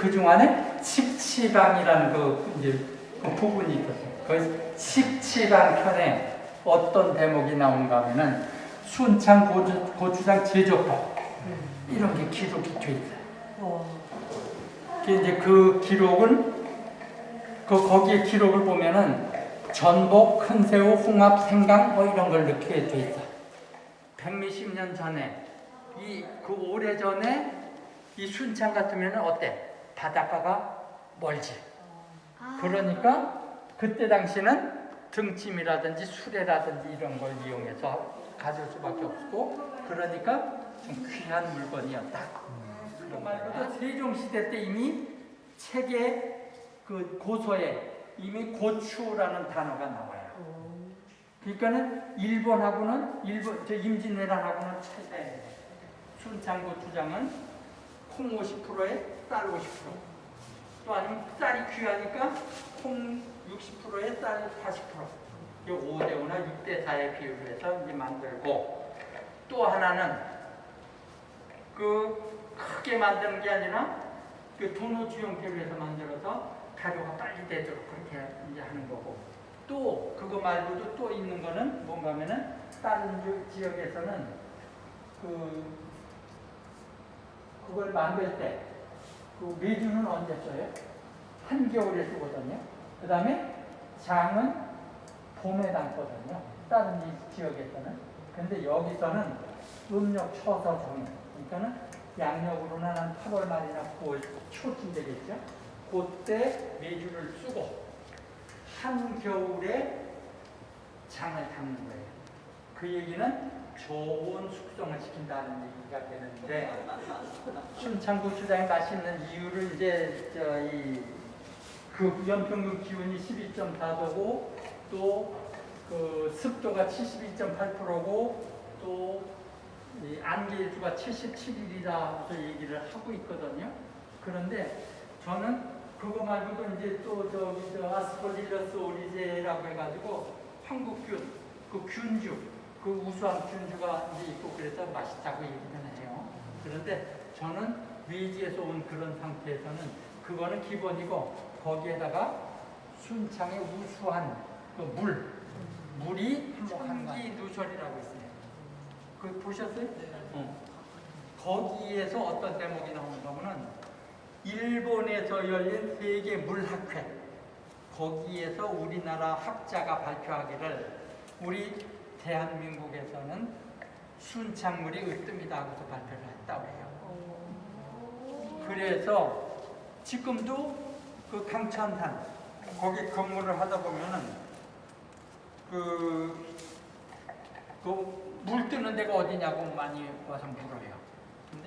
그 중 안에 식치방이라는 그 이제 그 부분이 있었어요. 그 식치방 편에 어떤 대목이 나오는가 하면은 순창 고주, 고추장 제조법 이런 게 기록이 돼 있어요. 어. 그 이제 그 기록은 그 거기에 기록을 보면은 전복, 큰새우, 홍합, 생강 뭐 이런 걸 넣게 돼 있어. 백몇십 년 전에 이 그 오래 전에 이 순창 같으면 어때? 바닷가가 멀지. 그러니까 그때 당시는 등짐이라든지 수레라든지 이런 걸 이용해서 가져올 수밖에 없고 그러니까 좀 귀한 물건이었다. 그 말고도 세종 시대 때 이미 책에 그 고서에 이미 고추라는 단어가 나와요. 그러니까는 일본하고는 일본 저 임진왜란하고는 차이가 순창 고추장은 콩 50%에 쌀 50%. 또 아니면 쌀이 귀하니까 콩 60%에 쌀 40%. 이 5대 5나 6대 4의 비율로 해서 이제 만들고 또 하나는 그 크게 만드는 게 아니라 그 도너츠 형태로 해서 만들어서 가루가 빨리 되도록 그렇게 이제 하는 거고 또 그거 말고도 또 있는 거는 뭔가 하면은 지- 지역에서는 그 그걸 만들 때그 매주는 언제 써요? 한겨울에 쓰거든요. 그 다음에 장은 봄에 담거든요. 다른 이 지역에서는. 근데 여기서는 음력 쳐서 정해. 그러니까는 양력으로는 한 8월 말이나 9월 초쯤 되겠죠. 그때 매주를 쓰고 한겨울에 장을 담는 거예요. 그 얘기는 좋은 숙성을 시킨다는 얘기가 되는데 순창고추장이 맛있는 이유를 이제 저이 그 연평균 기온이 12.4도고 또 그 습도가 72.8%고 또이 안개일수가 77일이라서 얘기를 하고 있거든요. 그런데 저는 그거 말고도 이제 또 저기 저 아스퍼질러스 오리제라고 해가지고 한국균 그 균주 그 우수한 균주가 이제 있고 그래서 맛있다고 얘기는 해요. 그런데 저는 외지에서 온 그런 상태에서는 그거는 기본이고 거기에다가 순창의 우수한 그 물, 물이 한기 누설이라고 있어요. 그 보셨어요? 어. 거기에서 어떤 대목이 나오는가 하면은 일본에서 열린 세계 물학회 거기에서 우리나라 학자가 발표하기를 우리 대한민국에서는 순창물이 으뜸이다 하고서 발표를 했다고 해요. 그래서 지금도 그 강천산 거기 근무를 하다 보면은 그, 그 물 뜨는 데가 어디냐고 많이 와서 물어요.